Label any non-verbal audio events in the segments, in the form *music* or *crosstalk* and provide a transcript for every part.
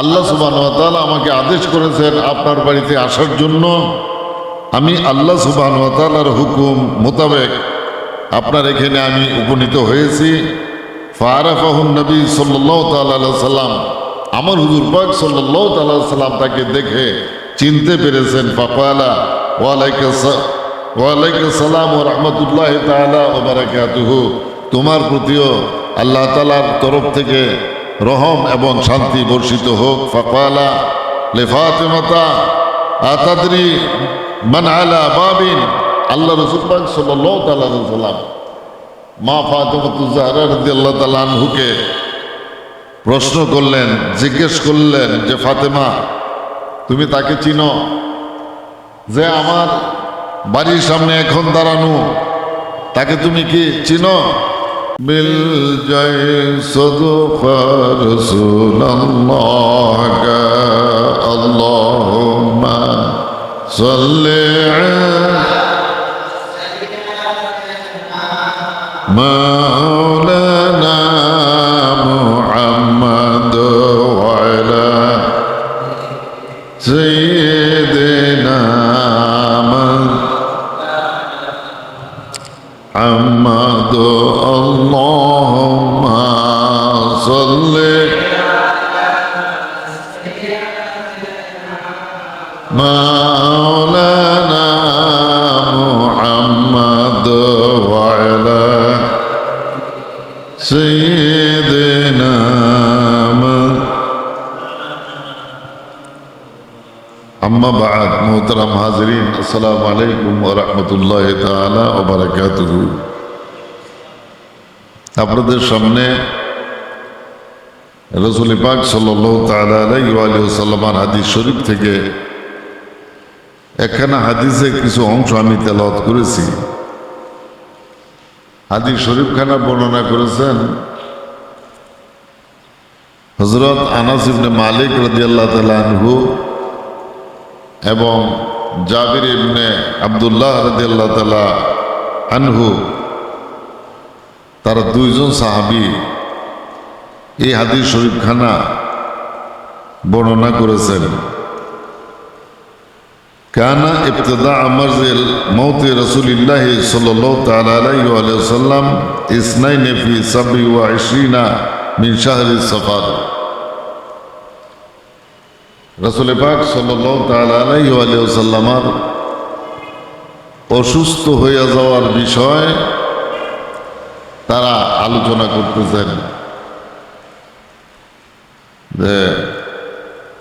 আল্লাহ সুবাহ আমাকে আদেশ করেছেন আপনার বাড়িতে আসার জন্য। আমি আল্লাহ তালার হুকুম মোতাবেক আপনার এখানে আমি উপনীত হয়েছি। ফারাফাহুন নবী সাল্লাম আমার হুজুর পাক সাল্লাহ সাল্লাম তাকে দেখে চিনতে পেরেছেন। ফাফালা, ওয়ালাইকা সালাম ও রহমতুল্লাহ তালা ও বারাকাতুহু। তোমার প্রতিও আল্লাহ তালার তরফ থেকে রহম এবং শান্তি বর্ষিত হোক। ফাফালা লেফাতেমাতা আতাদরি মান আলা বাবিন। আল্লাহ রসুল পাক সাল্লাহ তাল্লাহ সাল্লাম মা ফাতেমাতুজাহরা রদি প্রশ্ন করলেন, জিজ্ঞেস করলেন যে, ফাতেমা, তুমি তাকে চিনো? যে, আমার বাড়ির সামনে এখন দাঁড়ানো। তাকে তুমি কি চিনো? بالجي صدق رسول الله اللهم صل مولانا محمد আপনাদের সামনে রসুল পাক সাল্ল হাদিস শরীফ থেকে একখানা হাদিসে কিছু অংশ আমি তেলত করেছি। হাদিস শরীফ খানা বর্ণনা করেছেন হজরত আনাসিবনে মালিক রাজিয়াল্লাহ তালহু এবং জাবির ইবনে আবদুল্লাহ রাদিয়াল্লাহ তাআলা আনহু, তারা দুইজন সাহাবি এই হাদিস শরীফখানা বর্ণনা করেছেন। কানা ইবতদা আমরজিল মৌতি রসুলিল্লাহ সাল্লাম ইসনাইন ফি সাবি ওয়া ইশরিনা মিন শাহরি সফর। রসুল পাক সাল্লামার অসুস্থ হয়ে যাওয়ার বিষয় তারা আলোচনা করতেছেন যে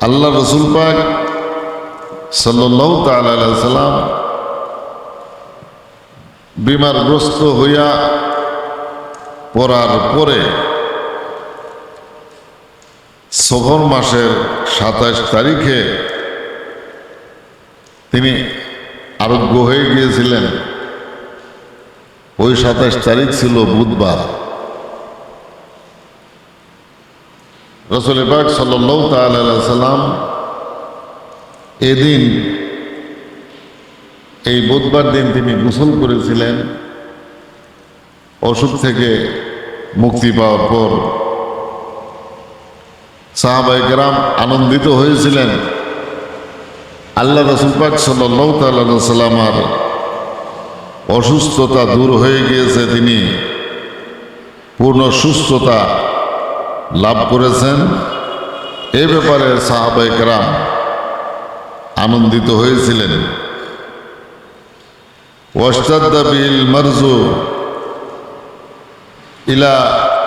আল্লাহ রসুল পাক সাল্লাহ তাল্লাম বিমারগ্রস্ত হইয়া পড়ার পরে সফর মাসের সাতাশ তারিখে তিনি আরোগ্য হয়ে গিয়েছিলেন। ওই সাতাশ তারিখ ছিল বুধবার। রসুল পাক সাল্লাহ সাল্লাম এদিন, এই বুধবার দিন তিনি গোসল করেছিলেন। অসুখ থেকে মুক্তি পাওয়ার পর সাহাবাইকেরাম আনন্দিত হয়েছিলেন। আল্লাহ রসুল পাক সাল্লাহ সাল্লামার অসুস্থতা দূর হয়ে গিয়েছে। তিনি পূর্ণ সুস্থতা লাভ করেছেন। এ ব্যাপারে সাহাবাইকেরাম আনন্দিত হয়েছিলেন। ওয়াস্তাদ্দা বিল মারজু ইলা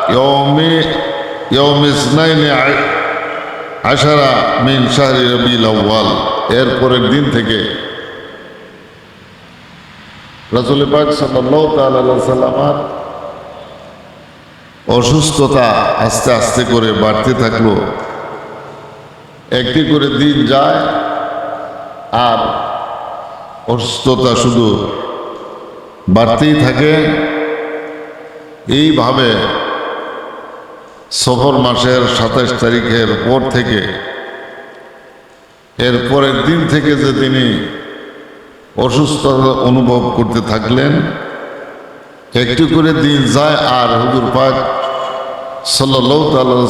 ইয়মি ইয়ম ইসনাইনে আশারা মিন শাহরি রবিল আউ্বাল এর পরের দিন থেকে রসুল পাক সাল্লামার অসুস্থতা আস্তে আস্তে করে বাড়তে থাকল। একটি করে দিন যায়, আর অসুস্থতা শুধু বাড়তেই থাকে। এইভাবে সফর মাসের সাতাশ তারিখের পর থেকে, এর পরের দিন থেকে যে তিনি অসুস্থতা অনুভব করতে থাকলেন, একটু করে দিন যায় আর হুজুর পাক সাল্লাহ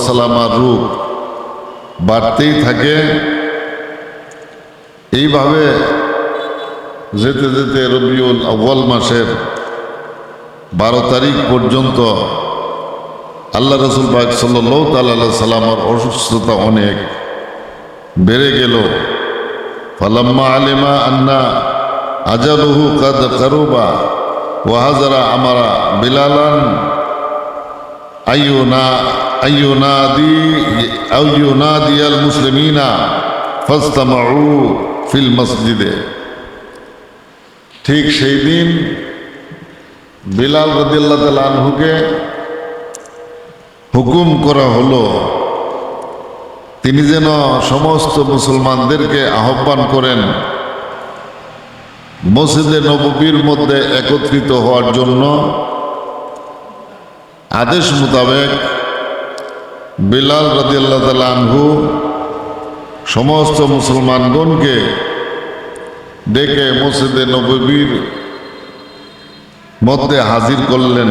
সাল্লামার রূপ বাড়তেই থাকে। এইভাবে যেতে যেতে রবিউল আউ্বাল মাসের বারো তারিখ পর্যন্ত আল্লাহ রসুল পাক সাল্লাহ সাল্লামার অসুস্থতা অনেক বেড়ে গেল। ফালাম্মা আলিমা আন্না আজালুহু কাদ কারুবা ওয়াহাজারা আমারা বিলালান আইয়ুনা, আইয়ুনাদি, আইয়ুনাদিয়াল মুসলিমিনা ফাস্তামাউ ফিল মসজিদে। ঠিক সেই দিন বিলাল রদিল্লাহ তাল আনহুকে হুকুম করা হলো। তিনি যেন সমস্ত মুসলমানদেরকে আহ্বান করেন, মসজিদে নববীর মধ্যে একত্রিত হওয়ার জন্য। আদেশ মোতাবেক বিলাল রদিয়াল্লাহ তাল আনহু সমস্ত মুসলমানগণকে ডেকে মসজিদে নববীর মধ্যে হাজির করলেন।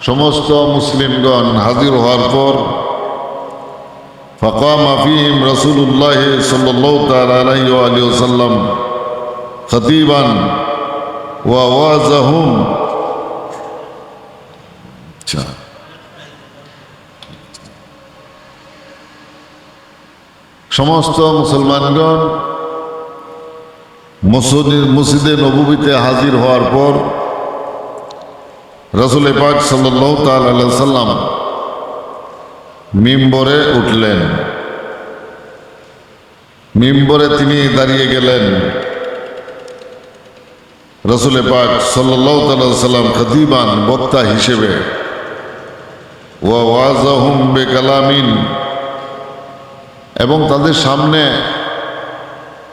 সমস্ত মুসলিমগণ হাজির হওয়ার পর ফকাম আফিম রসুল্লাহ সাল্লাম খতিবান ওয়াজাহুম। আচ্ছা। সমস্ত মুসলমানগণ মসজিদে নবুবিতে হাজির হওয়ার পর রসুল পাক সাল্লাম মিম্বরে উঠলেন। মিম্বরে তিনি দাঁড়িয়ে গেলেন। রসুল পাক সাল্লাম খতিবান বক্তা হিসেবে ওয়াজাহুম বে কালামিন এবং তাদের সামনে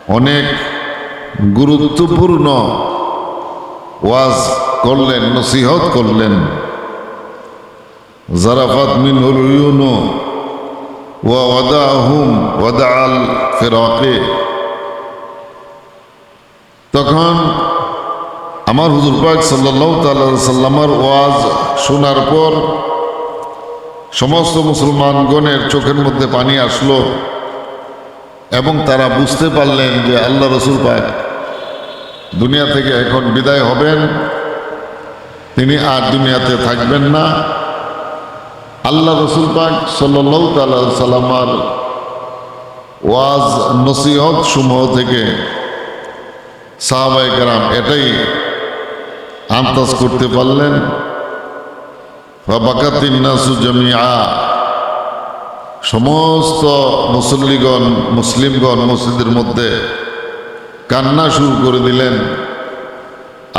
অনেক গুরুত্বপূর্ণ ওয়াজ করলেন, নসিহত করলেন। জারাফাত মিন উলুয়ুনু ওয়া ওয়াদাহুম ওয়াদাআল ফিরাকে। তখন আমার হুজুর পাক তাআলা সাল্লামার ওয়াজ শোনার পর সমস্ত মুসলমানগণের চোখের মধ্যে পানি আসলো এবং তারা বুঝতে পারলেন যে আল্লাহ রসুল পাক দুনিয়া থেকে এখন বিদায় হবেন। তিনি আর দুনিয়াতে থাকবেন না। আল্লাহ রসুল পাক সাল্লাহ সাল্লামার ওয়াজ নসিহত সমূহ থেকে সাহাবাই কারাম এটাই আন্দাজ করতে পারলেন। জমিয়া সমস্ত মুসল্লিগণ, মুসলিমগণ মসজিদের মধ্যে কান্না শুরু করে দিলেন।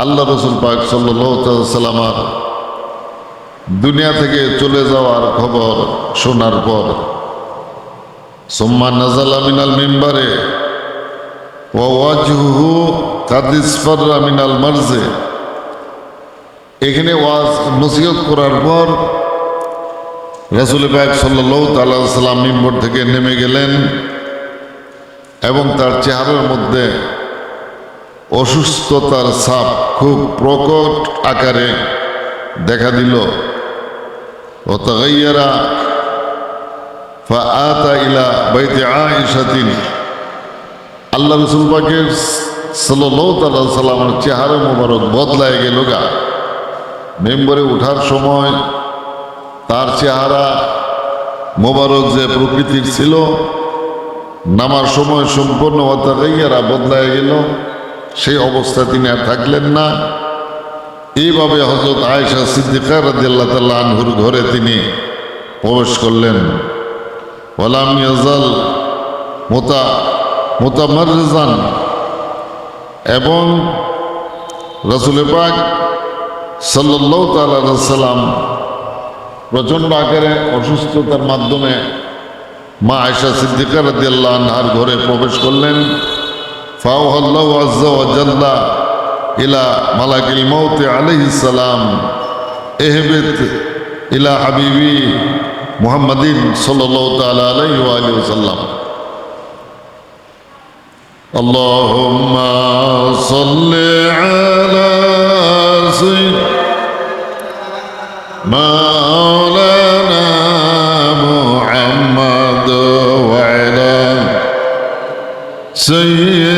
আল্লাহ রসুল পাক সাল্লামার দুনিয়া থেকে চলে যাওয়ার খবর শোনার পর সোম্মান নাজাল মিনাল মেম্বারে ওয়াজহু কাদিসফার মিনাল মার্জে। এখানে ওয়াজ নসিহত করার পর রসুল পাক সাল্লাহ তাল্লাহ সাল্লাম মিম্বর থেকে নেমে গেলেন এবং তার চেহারার মধ্যে অসুস্থতার ছাপ খুব প্রকট আকারে দেখা দিল। ও তাগাইয়ারা ফাআতা ইলা বাইতে আয়েশাতিন। আল্লাহ রসুল পাকের সাল্লামের চেহারা মোবারক বদলায় গেল গা। মেম্বরে ওঠার সময় তার চেহারা মোবারক যে প্রকৃতির ছিল, নামার সময় সম্পূর্ণ অতাকাইয়ারা বদলায় গেল। সেই অবস্থা তিনি আর থাকলেন না। এইভাবে হজরত আয়েশা সিদ্দিকা রাদিয়াল্লাহ তাল্লাহ আনহুর ঘরে তিনি প্রবেশ করলেন। ওলাম ইয়াজাল মোতা মোতামারজান এবং রসুল পাক সাল্লাহ তাল্লাম প্রচণ্ড আকারে অসুস্থতার মাধ্যমে মা আয়সা সিদ্দিকা রাদিয়াল্লাহ আনহার ঘরে প্রবেশ করলেন। فأوحى الله عز وجل إلى ملك الموت عليه السلام اهبط إلى حبيبي محمد صلى الله تعالى عليه وآله وسلم اللهم صل على سيدنا مولانا محمد وعلى سيدنا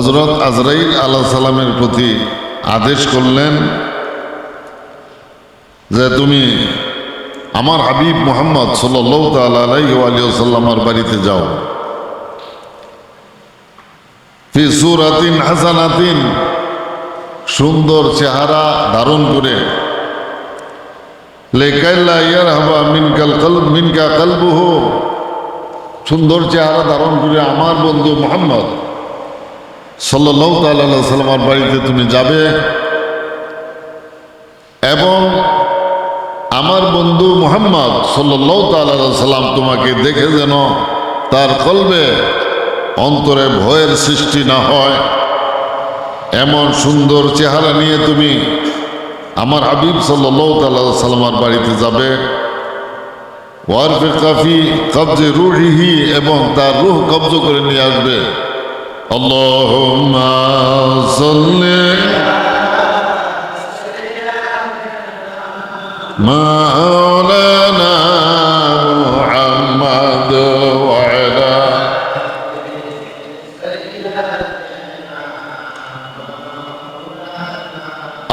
হজরত আজরাইল আল্লাহ সালামের প্রতি আদেশ করলেন যে তুমি আমার হাবিব মোহাম্মদ সাল্লাহ তাল্লাহ্লামার বাড়িতে যাও। হাসানাতিন, সুন্দর চেহারা ধারণ করে। ইয়ার হাবা মিনকাল কল মিনকা সুন্দর চেহারা ধারণ করে আমার বন্ধু মোহাম্মদ সাল্লাহ তাল্লাহ সাল্লামার বাড়িতে তুমি যাবে। এবং আমার বন্ধু মোহাম্মদ সাল্লাহ তাল্লাহ সাল্লাম তোমাকে দেখে যেন তার কলবে অন্তরে ভয়ের সৃষ্টি না হয়। এমন সুন্দর চেহারা নিয়ে তুমি আমার হাবিব সাল্লাহ তাল্লাহ সাল্লামার বাড়িতে যাবে। ওয়ারফে কাফি কবজে রুহিহি এবং তার রুহ কবজ করে নিয়ে আসবে। আল্লাহুম্মা সাল্লি মাওলানা মুহাম্মদ ওয়া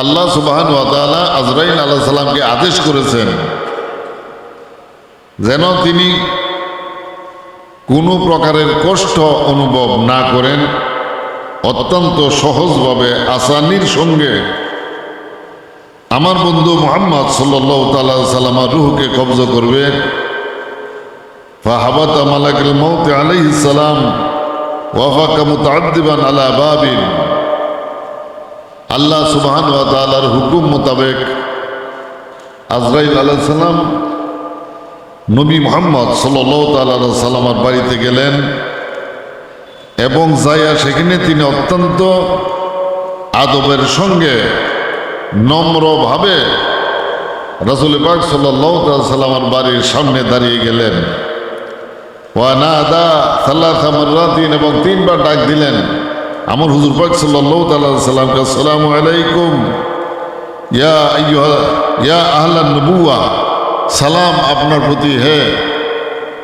আল্লাহ সুবহান ওয়া তাআলা আজরাইল আলাইহিস সালামকে আদেশ করেছেন, যেন তিনি কোনো প্রকারের কষ্ট অনুভব না করেন, অত্যন্ত সহজভাবে আসানির সঙ্গে আমার বন্ধু মোহাম্মদ সাল্লাহ তাল্লাহ সাল্লামার রুহকে কবজ করবে। মৌত আলাইহিস সালাম আল্লাহ সুবহান হুকুম মোতাবেক আজরাইল আলাইহিস সালাম নবী মোহাম্মদ সাল্লাহ সাল্লামার বাড়িতে গেলেন এবং যাইয়া সেখানে তিনি অত্যন্ত আদবের সঙ্গে নম্রভাবে রসুল পাক সাল্লাহ সাল্লামার বাড়ির সামনে দাঁড়িয়ে গেলেন। এবং তিনবার ডাক দিলেন, আমার হুজুর পাক সাল্লাহ আলাইকুম। ইয়া ইয়া আহলান নবুয়া সালাম আপনার প্রতি, হে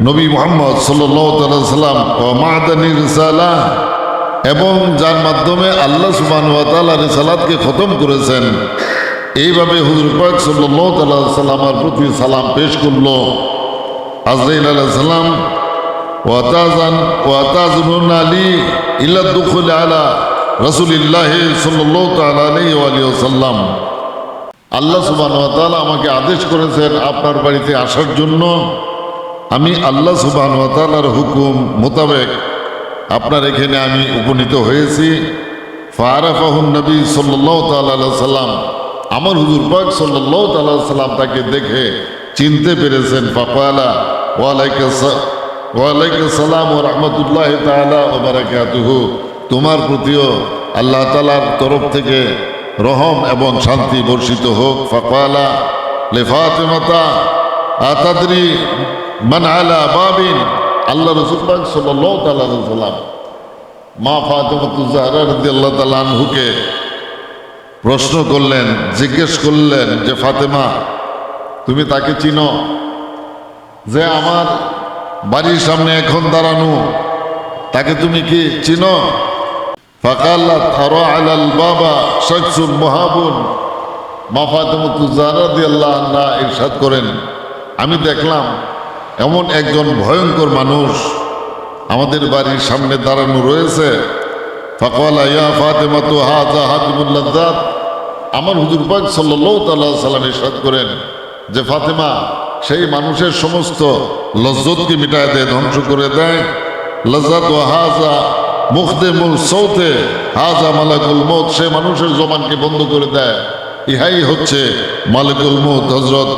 নবী মোহাম্মদ সাল্লাম ও মাহাদানি রিসালা, এবং যার মাধ্যমে আল্লাহ সুবান ওয়াতালা রিসালাতকে খতম করেছেন। এইভাবে হুজুর পাক সাল্লাহ তাল্লাহ সাল্লামার প্রতি সালাম পেশ করল। আজরাইল আলাহ সাল্লাম ওয়াতাজান ওয়াতাজনুন আলী ইল্লাদুখুল আলা রসুলিল্লাহ সাল্লাহ তালা আলাইহি ওয়ালিহি সাল্লাম। আল্লাহ সুবান আমাকে আদেশ করেছেন আপনার বাড়িতে আসার জন্য। আমি আল্লাহ সুবান তালার হুকুম মোতাবেক আপনার এখানে আমি উপনীত হয়েছি। ফারাফাহুন নবী সাল্লাহ তাল্লাহ সাল্লাম আমার হুজুর পাক সাল্লাহ তাল্লাহ সাল্লাম তাকে দেখে চিনতে পেরেছেন। ফাফালা ওয়ালাইকুম সালাম ও রহমতুল্লাহ তালা ও বারাকাতুহু। তোমার প্রতিও আল্লাহ তালার তরফ থেকে রহম এবং শান্তি বর্ষিত হোক। ফাকালা লেফাতেমাতা আতাদরি মান আলা বাবিন। আল্লাহ রসুল্লাহ সাল্লাহ তাল্লাম মা ফাতেমাতুজাহরাদি আল্লাহ তালহুকে প্রশ্ন করলেন, জিজ্ঞেস করলেন যে, ফাতেমা, তুমি তাকে চিনো? যে, আমার বাড়ির সামনে এখন দাঁড়ানো, তাকে তুমি কি চিনো? فقالت أرى على البابا شخص মহাবুন মা ফাতেমতুজারা দিয়ে আল্লাহ আল্লাহ ইরশাদ করেন আমি দেখলাম এমন একজন ভয়ঙ্কর মানুষ আমাদের বাড়ির সামনে দাঁড়ানো রয়েছে ফকওয়ালা ইয়া ফাতেমা তো হাজা হাতিমুল্লাজাত আমার হুজুর পাক সাল্লাহ তাল্লাহ সাল্লাম ইরশাদ করেন যে ফাতেমা সেই মানুষের সমস্ত লজ্জতকে মিটায় দেয় ধ্বংস করে দেয় লজ্জাত ও হাজা মুখদেমুল সৌতে, হাজা মালাকুল মত সে মানুষের জবানকে বন্ধ করে দেয়। ইহাই হচ্ছে মালিকুল মত হজরত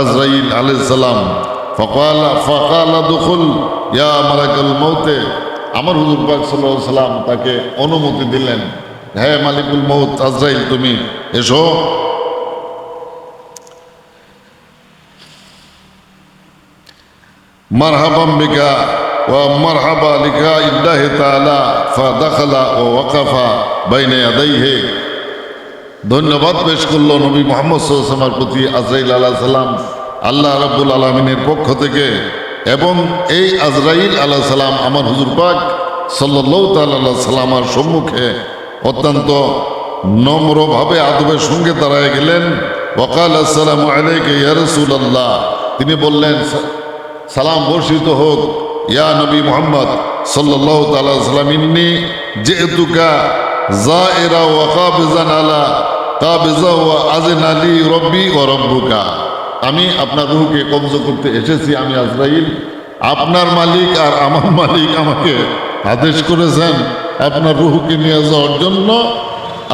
আজরাইল আলাইহিস সালাম। ফকালা ফকালা দুখুল, ইয়া মালাকুল মৌতে আমার হুজুর পাক সাল্লাম তাকে অনুমতি দিলেন হ্যাঁ মালিকুল মৌত আজরাইল, তুমি এসো। মারহাবাম লিকা ইল্লাহি তাআলা ফাদাখালা ওয়া ওয়াকাফা বাইনা ইয়াদাইহি। ধন্যবাদ পেশ করল নবী মোহাম্মদ সাল্লামের প্রতি আজরাইল আলাহ সালাম। আল্লাহ রাব্বুল আলমিনের পক্ষ থেকে এবং এই আজরাইল আলাহ সালাম আমার হুজুর পাক সাল্লাহ তাল্লাহ সাল্লামার সম্মুখে অত্যন্ত নম্রভাবে আদবের সঙ্গে দাঁড়ায় গেলেন। ওকাল আসসালাম আলাইকে ইয়া রাসূলুল্লাহ। তিনি বললেন সালাম বর্ষিত হোক। ইয়া নবী মোহাম্মদ সাল্লাহ তাল্লাহ সাল্লাম, ইন্নি যেহেতুকা জায়েরা ওয়া কাবিজান আলা কাবিজা ওয়া আযিন আলী রব্বি ওয়া রব্বুকা। আমি আপনার রুহকে কবজ করতে এসেছি, আমি আজরাইল। আপনার মালিক আর আমার *laughs* মালিক আমাকে আদেশ করেছেন আপনার রুহকে নিয়ে যাওয়ার জন্য।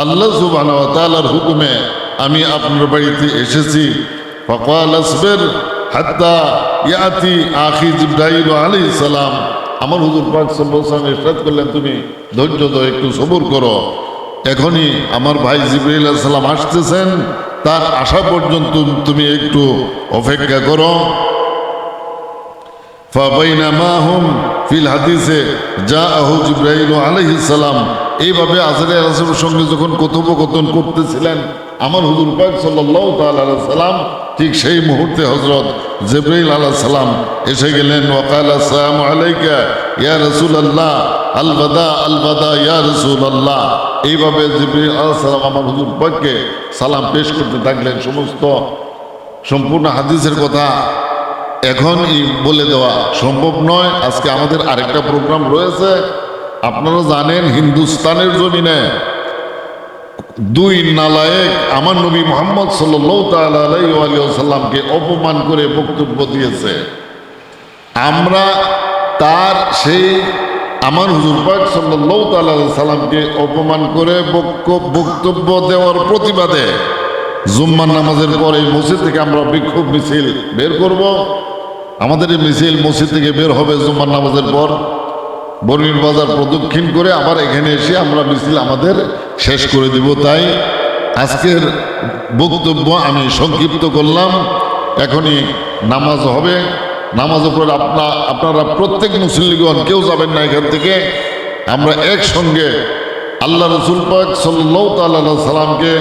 আল্লাহ সুবহানাহু ওয়া তাআলার হুকুমে আমি আপনার বাড়িতে এসেছি। ফকাল আসবের হাত্তা ইয়াতি আখি আলাইহিস সালাম। আমার হুজুর পাক ইরশাদ করলেন, তুমি ধৈর্য ধরে একটু সবর করো। এখনই আমার ভাই জিব্রাইল সালাম আসতেছেন, তার আসা পর্যন্ত তুমি একটু অপেক্ষা করো। ফিল হাদিসে যা আহু এইভাবে সঙ্গে যখন কথোপকথন করতেছিলেন, আমার হুজুর পাক সাল্লাম ঠিক সেই মুহূর্তে হজরত জিব্রাইল আলাইহিস সালাম এসে গেলেন, ওয়াকাল আসসালামু আলাইকা, ইয়া রাসূলুল্লাহ আল বাদা আল বাদা ইয়া রাসূলুল্লাহ। এইভাবে জিব্রাইল আলাইহিস সালাম আমার হুজুর সালাম পেশ করতে থাকলেন। সমস্ত সম্পূর্ণ হাদিসের কথা এখনই বলে দেওয়া সম্ভব নয়। আজকে আমাদের আরেকটা প্রোগ্রাম রয়েছে। আপনারা জানেন হিন্দুস্তানের জমিনে দুই নালায়েক আমার নবী মোহাম্মদ সাল্লাসাল্লামকে অপমান করে বক্তব্য দিয়েছে। আমরা তার সেই আমার হুজুর পাক সাল্লাহ অপমান করে বক্তব্য দেওয়ার প্রতিবাদে জুম্মার নামাজের পরে মসজিদ থেকে আমরা বিক্ষোভ মিছিল বের করব। আমাদের এই মিছিল মসজিদ থেকে বের হবে জুম্মার নামাজের পর। বর্ণির বাজার প্রদক্ষিণ করে আবার এখানে এসে আমরা মিছিল আমাদের শেষ করে দিব তাই আজকের বক্তব্য আমি সংক্ষিপ্ত করলাম। এখনই নামাজ হবে। নামাজের পর আপনা আপনারা প্রত্যেক মুসলিমগণ কেউ যাবেন না এখান থেকে। আমরা একসঙ্গে আল্লাহ রসুল পাক সাল্লাহ সাল্লামকে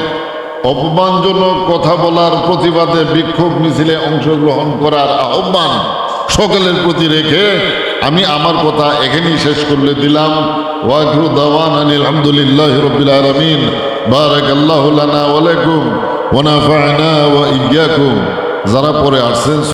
অপমানজনক কথা বলার প্রতিবাদে বিক্ষোভ মিছিলে অংশগ্রহণ করার আহ্বান সকলের প্রতি রেখে আমি আমার কথা এখানেই শেষ করলে দিলাম। ওয়াকরু দাওয়ান আলহামদুলিল্লাহ রবিল আলমিন। বারাক আল্লাহ লানা ওয়ালাইকুম ওনাফায়না ওয়া ইয়াকুম যারা পরে আসছেন